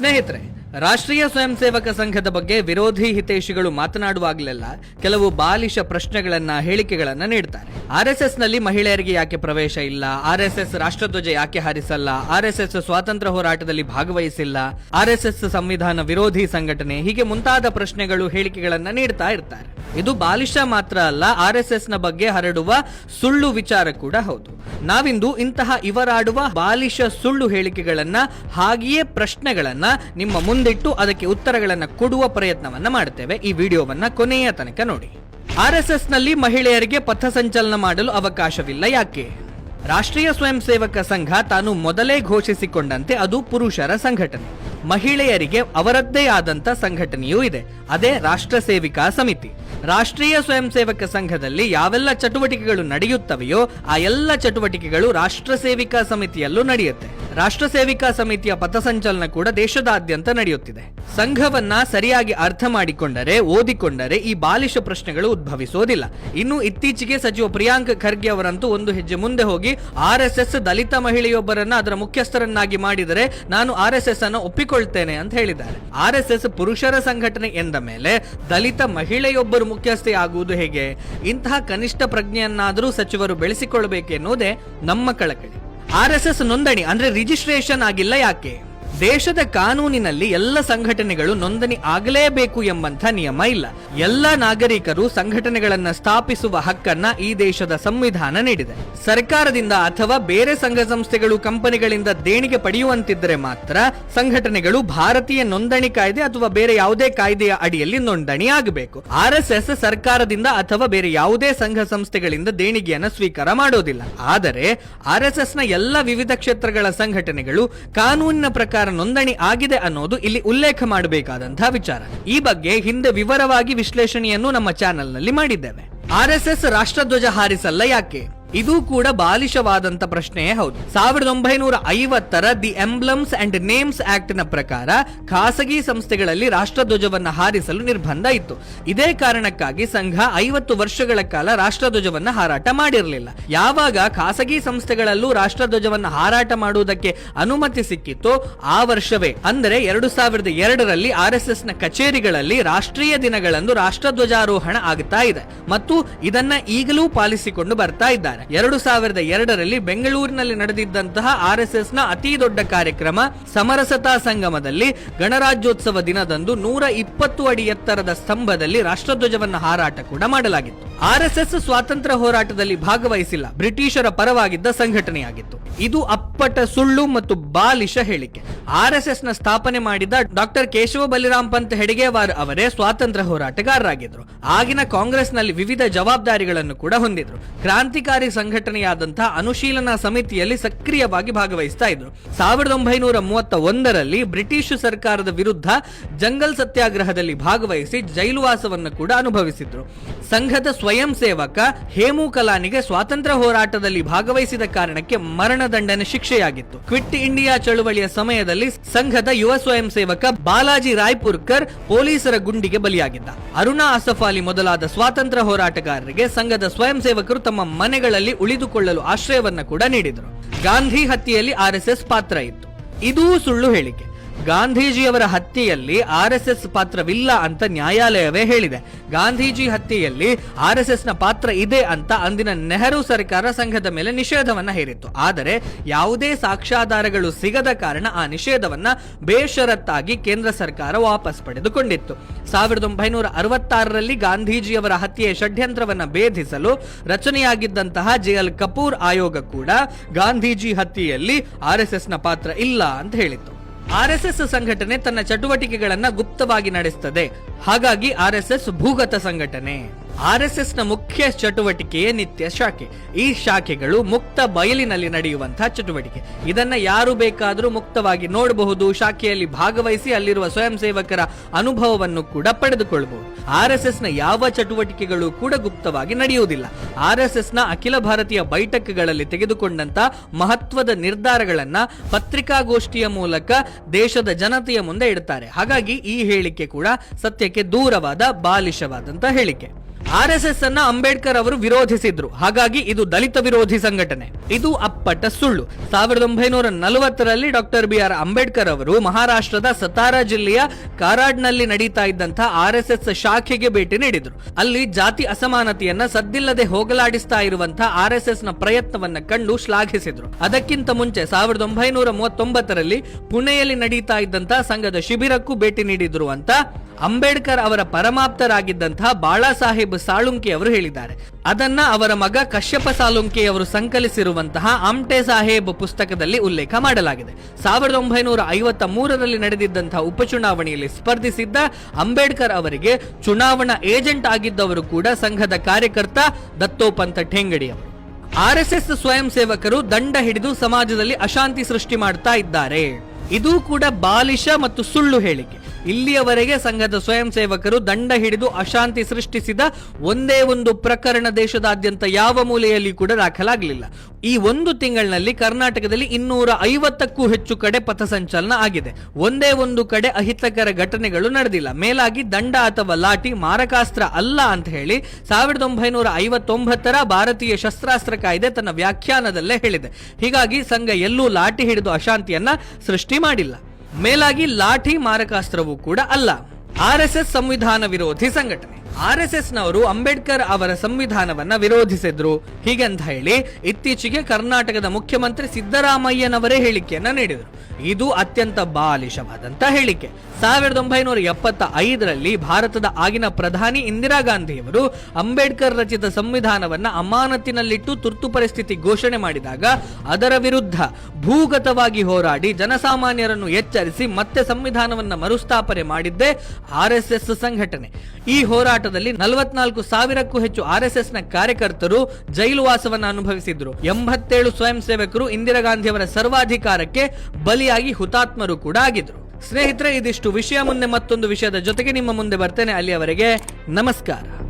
ಸ್ನೇಹಿತರೆ, ರಾಷ್ಟ್ರೀಯ ಸ್ವಯಂ ಸೇವಕ ಸಂಘದ ಬಗ್ಗೆ ವಿರೋಧಿ ಹಿತೈಷಿಗಳು ಮಾತನಾಡುವಾಗಲೆಲ್ಲ ಕೆಲವು ಬಾಲಿಶ ಪ್ರಶ್ನೆಗಳನ್ನ, ಹೇಳಿಕೆಗಳನ್ನ ನೀಡ್ತಾರೆ. ಆರ್ನಲ್ಲಿ ಮಹಿಳೆಯರಿಗೆ ಯಾಕೆ ಪ್ರವೇಶ ಇಲ್ಲ? ಆರ್ ರಾಷ್ಟ್ರಧ್ವಜ ಯಾಕೆ ಹಾರಿಸಲ್ಲ? ಆರ್ ಸ್ವಾತಂತ್ರ್ಯ ಹೋರಾಟದಲ್ಲಿ ಭಾಗವಹಿಸಿಲ್ಲ? ಆರ್ ಸಂವಿಧಾನ ವಿರೋಧಿ ಸಂಘಟನೆ ಹೀಗೆ ಮುಂತಾದ ಪ್ರಶ್ನೆಗಳು, ಹೇಳಿಕೆಗಳನ್ನ ನೀಡ್ತಾ ಇರ್ತಾರೆ. ಇದು ಬಾಲಿಶ ಮಾತ್ರ ಅಲ್ಲ, ಆರ್ ಎಸ್ ಎಸ್ನ ಬಗ್ಗೆ ಹರಡುವ ಸುಳ್ಳು ವಿಚಾರ ಕೂಡ ಹೌದು. ನಾವಿಂದು ಇಂತಹ ಇವರಾಡುವ ಬಾಲಿಶ ಸುಳ್ಳು ಹೇಳಿಕೆಗಳನ್ನ ಹಾಗೆಯೇ ಪ್ರಶ್ನೆಗಳನ್ನ ನಿಮ್ಮ ಮುಂದಿಟ್ಟು ಅದಕ್ಕೆ ಉತ್ತರಗಳನ್ನ ಕೊಡುವ ಪ್ರಯತ್ನವನ್ನ ಮಾಡ್ತೇವೆ ಈ ವಿಡಿಯೋವನ್ನ ಕೊನೆಯ ತನಕ ನೋಡಿ. ಆರ್ನಲ್ಲಿ ಮಹಿಳೆಯರಿಗೆ ಪಥಸಂಚಲನ ಮಾಡಲು ಅವಕಾಶವಿಲ್ಲ ಯಾಕೆ? ರಾಷ್ಟ್ರೀಯ ಸ್ವಯಂ ಸೇವಕ ಸಂಘ ತಾನು ಮೊದಲೇ ಘೋಷಿಸಿಕೊಂಡಂತೆ ಅದು ಪುರುಷರ ಸಂಘಟನೆ. ಮಹಿಳೆಯರಿಗೆ ಅವರದ್ದೇ ಆದಂತ ಸಂಘಟನೆಯೂ ಇದೆ. ಅದೇ ರಾಷ್ಟ್ರ ಸೇವಿಕಾ ಸಮಿತಿ. ರಾಷ್ಟ್ರೀಯ ಸ್ವಯಂ ಸೇವಕ ಸಂಘದಲ್ಲಿ ಯಾವೆಲ್ಲ ಚಟುವಟಿಕೆಗಳು ನಡೆಯುತ್ತವೆಯೋ ಆ ಎಲ್ಲ ಚಟುವಟಿಕೆಗಳು ರಾಷ್ಟ್ರ ಸೇವಿಕಾ ಸಮಿತಿಯಲ್ಲೂ ನಡೆಯುತ್ತೆ. ರಾಷ್ಟ್ರ ಸೇವಿಕಾ ಸಮಿತಿಯ ಪಥಸಂಚಲನ ಕೂಡ ದೇಶದಾದ್ಯಂತ ನಡೆಯುತ್ತಿದೆ. ಸಂಘವನ್ನ ಸರಿಯಾಗಿ ಅರ್ಥ ಮಾಡಿಕೊಂಡರೆ, ಓದಿಕೊಂಡರೆ ಈ ಬಾಲಿಶ ಪ್ರಶ್ನೆಗಳು ಉದ್ಭವಿಸೋದಿಲ್ಲ. ಇನ್ನು ಇತ್ತೀಚೆಗೆ ಸಚಿವ ಪ್ರಿಯಾಂಕ್ ಖರ್ಗೆ ಅವರಂತೂ ಒಂದು ಹೆಜ್ಜೆ ಮುಂದೆ ಹೋಗಿ ಆರ್ ದಲಿತ ಮಹಿಳೆಯೊಬ್ಬರನ್ನ ಅದರ ಮುಖ್ಯಸ್ಥರನ್ನಾಗಿ ಮಾಡಿದರೆ ನಾನು ಆರ್ ಅನ್ನು ಒಪ್ಪಿಕೊಳ್ತೇನೆ ಅಂತ ಹೇಳಿದ್ದಾರೆ. ಆರ್ ಪುರುಷರ ಸಂಘಟನೆ ಎಂದ ಮೇಲೆ ದಲಿತ ಮಹಿಳೆಯೊಬ್ಬರು ಮುಖ್ಯಸ್ಥೆ ಆಗುವುದು ಹೇಗೆ? ಇಂತಹ ಕನಿಷ್ಠ ಪ್ರಜ್ಞೆಯನ್ನಾದರೂ ಸಚಿವರು ಬೆಳೆಸಿಕೊಳ್ಳಬೇಕೆನ್ನುವುದೇ ನಮ್ಮ ಕಳಕಳಿ. ಆರ್ ಎಸ್ ಎಸ್ ನೋಂದಣಿ ಅಂದ್ರೆ ರಿಜಿಸ್ಟ್ರೇಷನ್ ಆಗಿಲ್ಲ ಯಾಕೆ? ದೇಶದ ಕಾನೂನಿನಲ್ಲಿ ಎಲ್ಲ ಸಂಘಟನೆಗಳು ನೋಂದಣಿ ಆಗಲೇಬೇಕು ಎಂಬಂತ ನಿಯಮ ಇಲ್ಲ. ಎಲ್ಲ ನಾಗರಿಕರು ಸಂಘಟನೆಗಳನ್ನ ಸ್ಥಾಪಿಸುವ ಹಕ್ಕನ್ನ ಈ ದೇಶದ ಸಂವಿಧಾನ ನೀಡಿದೆ. ಸರ್ಕಾರದಿಂದ ಅಥವಾ ಬೇರೆ ಸಂಘ ಸಂಸ್ಥೆಗಳು ಕಂಪನಿಗಳಿಂದ ದೇಣಿಗೆ ಪಡೆಯುವಂತಿದ್ದರೆ ಮಾತ್ರ ಸಂಘಟನೆಗಳು ಭಾರತೀಯ ನೋಂದಣಿ ಕಾಯ್ದೆ ಅಥವಾ ಬೇರೆ ಯಾವುದೇ ಕಾಯ್ದೆಯ ಅಡಿಯಲ್ಲಿ ನೋಂದಣಿ ಆಗಬೇಕು. ಆರ್ ಎಸ್ ಎಸ್ ಸರ್ಕಾರದಿಂದ ಅಥವಾ ಬೇರೆ ಯಾವುದೇ ಸಂಘ ಸಂಸ್ಥೆಗಳಿಂದ ದೇಣಿಗೆಯನ್ನು ಸ್ವೀಕಾರ ಮಾಡೋದಿಲ್ಲ. ಆದರೆ ಆರ್ ಎಸ್ ಎಸ್ನ ಎಲ್ಲ ವಿವಿಧ ಕ್ಷೇತ್ರಗಳ ಸಂಘಟನೆಗಳು ಕಾನೂನಿನ ಪ್ರಕಾರ ನೋಂದಣಿ ಆಗಿದೆ ಅನ್ನೋದು ಇಲ್ಲಿ ಉಲ್ಲೇಖ ಮಾಡಬೇಕಾದಂತಹ ವಿಚಾರ. ಈ ಬಗ್ಗೆ ಹಿಂದೆ ವಿವರವಾಗಿ ವಿಶ್ಲೇಷಣೆಯನ್ನು ನಮ್ಮ ಚಾನೆಲ್ನಲ್ಲಿ ಮಾಡಿದ್ದೇವೆ. ಆರ್ ಎಸ್ ಎಸ್ ರಾಷ್ಟ್ರಧ್ವಜ ಹಾರಿಸಲ್ಲ ಯಾಕೆ? ಇದು ಕೂಡ ಬಾಲಿಶವಾದಂತ ಪ್ರಶ್ನೆಯೇ ಹೌದು. ಸಾವಿರದ ಒಂಬೈನೂರ ಐವತ್ತರ ದಿ ಎಂಬ್ಲಮ್ಸ್ ಅಂಡ್ ನೇಮ್ಸ್ ಆಕ್ಟ್ನ ಪ್ರಕಾರ ಖಾಸಗಿ ಸಂಸ್ಥೆಗಳಲ್ಲಿ ರಾಷ್ಟ್ರಧ್ವಜವನ್ನ ಹಾರಿಸಲು ನಿರ್ಬಂಧ ಇತ್ತು. ಇದೇ ಕಾರಣಕ್ಕಾಗಿ ಸಂಘ ಐವತ್ತು ವರ್ಷಗಳ ಕಾಲ ರಾಷ್ಟ್ರಧ್ವಜವನ್ನ ಹಾರಾಟ ಮಾಡಿರಲಿಲ್ಲ. ಯಾವಾಗ ಖಾಸಗಿ ಸಂಸ್ಥೆಗಳಲ್ಲೂ ರಾಷ್ಟ್ರಧ್ವಜವನ್ನ ಹಾರಾಟ ಮಾಡುವುದಕ್ಕೆ ಅನುಮತಿ ಸಿಕ್ಕಿತ್ತು ಆ ವರ್ಷವೇ. ಅಂದರೆ ಎರಡು ಸಾವಿರದ ಎರಡರಲ್ಲಿ ಆರ್ ಎಸ್ ಎಸ್ನ ಕಚೇರಿಗಳಲ್ಲಿ ರಾಷ್ಟ್ರೀಯ ದಿನಗಳಂದು ರಾಷ್ಟ್ರಧ್ವಜಾರೋಹಣ ಆಗುತ್ತಾ ಇದೆ. ಮತ್ತು ಇದನ್ನ ಈಗಲೂ ಪಾಲಿಸಿಕೊಂಡು ಬರ್ತಾ ಇದ್ದಾರೆ. ಎರಡು ಸಾವಿರದ ಎರಡರಲ್ಲಿ ಬೆಂಗಳೂರಿನಲ್ಲಿ ನಡೆದಿದ್ದಂತಹ ಆರ್ನ ಅತಿ ದೊಡ್ಡ ಕಾರ್ಯಕ್ರಮ ಸಮರಸತಾ ಸಂಗಮದಲ್ಲಿ ಗಣರಾಜ್ಯೋತ್ಸವ ದಿನದಂದು ನೂರ ಇಪ್ಪತ್ತು ಅಡಿ ಎತ್ತರದ ಸ್ತಂಭದಲ್ಲಿ ರಾಷ್ಟ್ರಧ್ವಜವನ್ನ ಹಾರಾಟ ಕೂಡ ಮಾಡಲಾಗಿತ್ತು. ಆರ್ ಸ್ವಾತಂತ್ರ್ಯ ಹೋರಾಟದಲ್ಲಿ ಭಾಗವಹಿಸಿಲ್ಲ. ಬ್ರಿಟಿಷರ ಪರವಾಗಿದ್ದ ಸಂಘಟನೆಯಾಗಿತ್ತು. ಇದು ಅಪ್ಪಟ ಸುಳ್ಳು ಮತ್ತು ಬಾಲಿಶ ಹೇಳಿಕೆ. ಆರ್ ಎಸ್ ಎಸ್ನ ಸ್ಥಾಪನೆ ಮಾಡಿದ ಡಾಕ್ಟರ್ ಕೇಶವ ಬಲಿರಾಮ್ ಪಂತ್ ಹೆಡಿಗೇವಾರ್ ಅವರೇ ಸ್ವಾತಂತ್ರ್ಯ ಹೋರಾಟಗಾರರಾಗಿದ್ದರು. ಆಗಿನ ಕಾಂಗ್ರೆಸ್ನಲ್ಲಿ ವಿವಿಧ ಜವಾಬ್ದಾರಿಗಳನ್ನು ಕೂಡ ಹೊಂದಿದ್ರು. ಕ್ರಾಂತಿಕಾರಿ ಸಂಘಟನೆಯಾದಂತಹ ಅನುಶೀಲನಾ ಸಮಿತಿಯಲ್ಲಿ ಸಕ್ರಿಯವಾಗಿ ಭಾಗವಹಿಸ್ತಾ ಇದ್ರು. ಸಾವಿರದ ಒಂಬೈನೂರ ಮೂವತ್ತ ಒಂದರಲ್ಲಿ ಬ್ರಿಟಿಷ್ ಸರ್ಕಾರದ ವಿರುದ್ಧ ಜಂಗಲ್ ಸತ್ಯಾಗ್ರಹದಲ್ಲಿ ಭಾಗವಹಿಸಿ ಜೈಲುವಾಸವನ್ನು ಕೂಡ ಅನುಭವಿಸಿದ್ರು. ಸಂಘದ ಸ್ವಯಂ ಸೇವಕ ಹೇಮು ಕಲಾನಿಗೆ ಸ್ವಾತಂತ್ರ್ಯ ಹೋರಾಟದಲ್ಲಿ ಭಾಗವಹಿಸಿದ ಕಾರಣಕ್ಕೆ ಮರಣದಂಡನೆ ಶಿಕ್ಷೆಯಾಗಿತ್ತು. ಕ್ವಿಟ್ ಇಂಡಿಯಾ ಚಳುವಳಿಯ ಸಮಯದಲ್ಲಿ ಸಂಘದ ಯುವ ಸ್ವಯಂ ಸೇವಕ ಬಾಲಾಜಿ ರಾಯ್ಪುರ್ಕರ್ ಪೊಲೀಸರ ಗುಂಡಿಗೆ ಬಲಿಯಾಗಿದ್ದ. ಅರುಣಾ ಅಸಫ್ ಅಲಿ ಮೊದಲಾದ ಸ್ವಾತಂತ್ರ್ಯ ಹೋರಾಟಗಾರರಿಗೆ ಸಂಘದ ಸ್ವಯಂ ಸೇವಕರು ತಮ್ಮ ಮನೆಗಳಲ್ಲಿ ಉಳಿದುಕೊಳ್ಳಲು ಆಶ್ರಯವನ್ನ ಕೂಡ ನೀಡಿದರು. ಗಾಂಧಿ ಹತ್ಯೆಯಲ್ಲಿ ಆರ್ಎಸ್ಎಸ್ ಪಾತ್ರ ಇತ್ತು. ಇದೂ ಸುಳ್ಳು ಹೇಳಿಕೆ. ಗಾಂಧೀಜಿಯವರ ಹತ್ಯೆಯಲ್ಲಿ ಆರ್ ಎಸ್ ಪಾತ್ರವಿಲ್ಲ ಅಂತ ನ್ಯಾಯಾಲಯವೇ ಹೇಳಿದೆ. ಗಾಂಧೀಜಿ ಹತ್ಯೆಯಲ್ಲಿ ಆರ್ ಎಸ್ ಎಸ್ನ ಪಾತ್ರ ಇದೆ ಅಂತ ಅಂದಿನ ನೆಹರು ಸರ್ಕಾರ ಸಂಘದ ಮೇಲೆ ನಿಷೇಧವನ್ನ ಹೇರಿತ್ತು. ಆದರೆ ಯಾವುದೇ ಸಾಕ್ಷ್ಯಾಧಾರಗಳು ಸಿಗದ ಕಾರಣ ಆ ನಿಷೇಧವನ್ನ ಬೇಷರತ್ತಾಗಿ ಕೇಂದ್ರ ಸರ್ಕಾರ ವಾಪಸ್ ಪಡೆದುಕೊಂಡಿತ್ತು. ಸಾವಿರದ ಒಂಬೈನೂರ ಅರವತ್ತಾರರಲ್ಲಿ ಗಾಂಧೀಜಿಯವರ ಹತ್ಯೆಯ ಷಡ್ಯಂತ್ರವನ್ನ ಭೇದಿಸಲು ರಚನೆಯಾಗಿದ್ದಂತಹ ಜೆ ಕಪೂರ್ ಆಯೋಗ ಕೂಡ ಗಾಂಧೀಜಿ ಹತ್ಯೆಯಲ್ಲಿ ಆರ್ ಪಾತ್ರ ಇಲ್ಲ ಅಂತ ಹೇಳಿತ್ತು. ಆರ್ಎಸ್ಎಸ್ ಸಂಘಟನೆ ತನ್ನ ಚಟುವಟಿಕೆಗಳನ್ನ ಗುಪ್ತವಾಗಿ ನಡೆಸುತ್ತದೆ ಹಾಗಾಗಿ ಆರ್ಎಸ್ಎಸ್ ಭೂಗತ ಸಂಘಟನೆ. ಆರ್ಎಸ್ಎಸ್ನ ಮುಖ್ಯ ಚಟುವಟಿಕೆಯೇ ನಿತ್ಯ ಶಾಖೆ. ಈ ಶಾಖೆಗಳು ಮುಕ್ತ ಬಯಲಿನಲ್ಲಿ ನಡೆಯುವಂತಹ ಚಟುವಟಿಕೆ. ಇದನ್ನ ಯಾರು ಬೇಕಾದರೂ ಮುಕ್ತವಾಗಿ ನೋಡಬಹುದು. ಶಾಖೆಯಲ್ಲಿ ಭಾಗವಹಿಸಿ ಅಲ್ಲಿರುವ ಸ್ವಯಂ ಸೇವಕರ ಅನುಭವವನ್ನು ಕೂಡ ಪಡೆದುಕೊಳ್ಳಬಹುದು ಎಸ್ನ ಯಾವ ಚಟುವಟಿಕೆಗಳು ಕೂಡ ಗುಪ್ತವಾಗಿ ನಡೆಯುವುದಿಲ್ಲ. ಆರ್ಎಸ್ಎಸ್ನ ಅಖಿಲ ಭಾರತೀಯ ಬೈಠಕ್ಗಳಲ್ಲಿ ತೆಗೆದುಕೊಂಡಂತ ಮಹತ್ವದ ನಿರ್ಧಾರಗಳನ್ನ ಪತ್ರಿಕಾಗೋಷ್ಠಿಯ ಮೂಲಕ ದೇಶದ ಜನತೆಯ ಮುಂದೆ ಇಡುತ್ತಾರೆ ಹಾಗಾಗಿ ಈ ಹೇಳಿಕೆ ಕೂಡ ಸತ್ಯಕ್ಕೆ ದೂರವಾದ ಬಾಲಿಶವಾದಂತಹ ಹೇಳಿಕೆ. ಆರ್ ಎಸ್ ಎಸ್ ಅನ್ನ ಅಂಬೇಡ್ಕರ್ ಅವರು ವಿರೋಧಿಸಿದ್ರು. ಹಾಗಾಗಿ ಇದು ದಲಿತ ವಿರೋಧಿ ಸಂಘಟನೆ. ಇದು ಅಪ್ಪಟ ಸುಳ್ಳು. ಸಾವಿರದ ಒಂಬೈನೂರ ನಲವತ್ತರಲ್ಲಿ ಡಾಕ್ಟರ್ ಬಿ ಆರ್ ಅಂಬೇಡ್ಕರ್ ಅವರು ಮಹಾರಾಷ್ಟ್ರದ ಸತಾರಾ ಜಿಲ್ಲೆಯ ಕಾರಾಡ್ನಲ್ಲಿ ನಡೀತಾ ಇದ್ದಂತಹ ಆರ್ ಶಾಖೆಗೆ ಭೇಟಿ ನೀಡಿದ್ರು. ಅಲ್ಲಿ ಜಾತಿ ಅಸಮಾನತೆಯನ್ನ ಸದ್ದಿಲ್ಲದೆ ಹೋಗಲಾಡಿಸ್ತಾ ಇರುವಂತಹ ಆರ್ ಎಸ್ ಎಸ್ನ ಪ್ರಯತ್ನವನ್ನ ಕಂಡು ಶ್ಲಾಘಿಸಿದ್ರು. ಅದಕ್ಕಿಂತ ಮುಂಚೆ ಸಾವಿರದ ಒಂಬೈನೂರ ಮೂವತ್ತೊಂಬತ್ತರಲ್ಲಿ ಪುಣೆಯಲ್ಲಿ ನಡೀತಾ ಇದ್ದಂತಹ ಸಂಘದ ಶಿಬಿರಕ್ಕೂ ಭೇಟಿ ನೀಡಿದ್ರು ಅಂತ ಅಂಬೇಡ್ಕರ್ ಅವರ ಪರಮಾಪ್ತರಾಗಿದ್ದಂತಹ ಬಾಳಾ ಸಾಹೇಬ್ ಸಾಳುಂಕಿ ಅವರು ಹೇಳಿದ್ದಾರೆ. ಅದನ್ನ ಅವರ ಮಗ ಕಶ್ಯಪ ಸಾಲುಂಕಿ ಅವರು ಸಂಕಲಿಸಿರುವಂತಹ ಆಮ್ಟೆ ಸಾಹೇಬ್ ಪುಸ್ತಕದಲ್ಲಿ ಉಲ್ಲೇಖ ಮಾಡಲಾಗಿದೆ. ಸಾವಿರದ ಒಂಬೈನೂರ ಐವತ್ತ ಮೂರರಲ್ಲಿ ನಡೆದಿದ್ದಂತಹ ಉಪಚುನಾವಣೆಯಲ್ಲಿ ಸ್ಪರ್ಧಿಸಿದ್ದ ಅಂಬೇಡ್ಕರ್ ಅವರಿಗೆ ಚುನಾವಣಾ ಏಜೆಂಟ್ ಆಗಿದ್ದವರು ಕೂಡ ಸಂಘದ ಕಾರ್ಯಕರ್ತ ದತ್ತೋಪಂತ ಠೇಂಗಡಿ ಅವರು ಆರ್ ಎಸ್ ಎಸ್ ಸ್ವಯಂ ಸೇವಕರು ದಂಡ ಹಿಡಿದು ಸಮಾಜದಲ್ಲಿ ಅಶಾಂತಿ ಸೃಷ್ಟಿ ಮಾಡ್ತಾ ಇದ್ದಾರೆ. ಇದು ಕೂಡ ಬಾಲಿಶ ಮತ್ತು ಸುಳ್ಳು ಹೇಳಿಕೆ. ಇಲ್ಲಿಯವರೆಗೆ ಸಂಘದ ಸ್ವಯಂ ಸೇವಕರು ದಂಡ ಹಿಡಿದು ಅಶಾಂತಿ ಸೃಷ್ಟಿಸಿದ ಒಂದೇ ಒಂದು ಪ್ರಕರಣ ದೇಶದಾದ್ಯಂತ ಯಾವ ಮೂಲೆಯಲ್ಲಿ ಕೂಡ ದಾಖಲಾಗಲಿಲ್ಲ. ಈ ಒಂದು ತಿಂಗಳಿನಲ್ಲಿ ಕರ್ನಾಟಕದಲ್ಲಿ ಇನ್ನೂರ ಐವತ್ತಕ್ಕೂ ಹೆಚ್ಚು ಕಡೆ ಪಥಸಂಚಲನ ಆಗಿದೆ. ಒಂದೇ ಒಂದು ಕಡೆ ಅಹಿತಕರ ಘಟನೆಗಳು ನಡೆದಿಲ್ಲ. ಮೇಲಾಗಿ ದಂಡ ಅಥವಾ ಲಾಠಿ, ಮಾರಕಾಸ್ತ್ರ ಅಲ್ಲ ಅಂತ ಹೇಳಿ ಸಾವಿರದ ಒಂಬೈನೂರ ಐವತ್ತೊಂಬತ್ತರ ಭಾರತೀಯ ಶಸ್ತ್ರಾಸ್ತ್ರ ಕಾಯ್ದೆ ತನ್ನ ವ್ಯಾಖ್ಯಾನದಲ್ಲೇ ಹೇಳಿದೆ. ಹೀಗಾಗಿ ಸಂಘ ಎಲ್ಲೂ ಲಾಠಿ ಹಿಡಿದು ಅಶಾಂತಿಯನ್ನ ಸೃಷ್ಟಿ ಮಾಡಿಲ್ಲ. ಮೇಲಾಗಿ ಲಾಠಿ ಮಾರಕಾಸ್ತ್ರವೂ ಕೂಡ ಅಲ್ಲ. ಆರ್ ಎಸ್ ಎಸ್ ಸಂವಿಧಾನ ವಿರೋಧಿ ಸಂಘಟನೆ. ಆರ್ ಎಸ್ ಎಸ್ ನವರು ಅಂಬೇಡ್ಕರ್ ಅವರ ಸಂವಿಧಾನವನ್ನ ವಿರೋಧಿಸಿದ್ರು. ಹೀಗಂತ ಹೇಳಿ ಇತ್ತೀಚೆಗೆ ಕರ್ನಾಟಕದ ಮುಖ್ಯಮಂತ್ರಿ ಸಿದ್ದರಾಮಯ್ಯನವರೇ ಹೇಳಿಕೆಯನ್ನ ನೀಡಿದರು. ಇದು ಅತ್ಯಂತ ಬಾಲಿಶವಾದಂತ ಹೇಳಿಕೆ. ಸಾವಿರದ ಒಂಬೈನೂರ ಎಪ್ಪತ್ತ ಐದರಲ್ಲಿ ಭಾರತದ ಆಗಿನ ಪ್ರಧಾನಿ ಇಂದಿರಾ ಗಾಂಧಿಯವರು ಅಂಬೇಡ್ಕರ್ ರಚಿತ ಸಂವಿಧಾನವನ್ನ ಅಮಾನತಿನಲ್ಲಿಟ್ಟು ತುರ್ತು ಪರಿಸ್ಥಿತಿ ಘೋಷಣೆ ಮಾಡಿದಾಗ ಅದರ ವಿರುದ್ಧ ಭೂಗತವಾಗಿ ಹೋರಾಡಿ ಜನಸಾಮಾನ್ಯರನ್ನು ಎಚ್ಚರಿಸಿ ಮತ್ತೆ ಸಂವಿಧಾನವನ್ನ ಮರುಸ್ಥಾಪನೆ ಮಾಡಿದ್ದೇ ಆರ್ ಸಂಘಟನೆ. ಈ ಹೋರಾಟದಲ್ಲಿ ನಲವತ್ನಾಲ್ಕು ಸಾವಿರಕ್ಕೂ ಹೆಚ್ಚು ಆರ್ ಎಸ್ ಎಸ್ನ ಕಾರ್ಯಕರ್ತರು ಜೈಲು ವಾಸವನ್ನ ಅನುಭವಿಸಿದ್ರು. ಎಂಬತ್ತೇಳು ಸ್ವಯಂ ಸೇವಕರು ಇಂದಿರಾ ಗಾಂಧಿಯವರ ಸರ್ವಾಧಿಕಾರಕ್ಕೆ ಬಲಿಯಾಗಿ ಹುತಾತ್ಮರು ಕೂಡ ಆಗಿದ್ರು. ಸ್ನೇಹಿತರೆ, ಇದಿಷ್ಟು ವಿಷಯ. ಮುಂದೆ ಮತ್ತೊಂದು ವಿಷಯದ ಜೊತೆಗೆ ನಿಮ್ಮ ಮುಂದೆ ಬರ್ತೇನೆ. ಅಲ್ಲಿಯವರೆಗೆ ನಮಸ್ಕಾರ.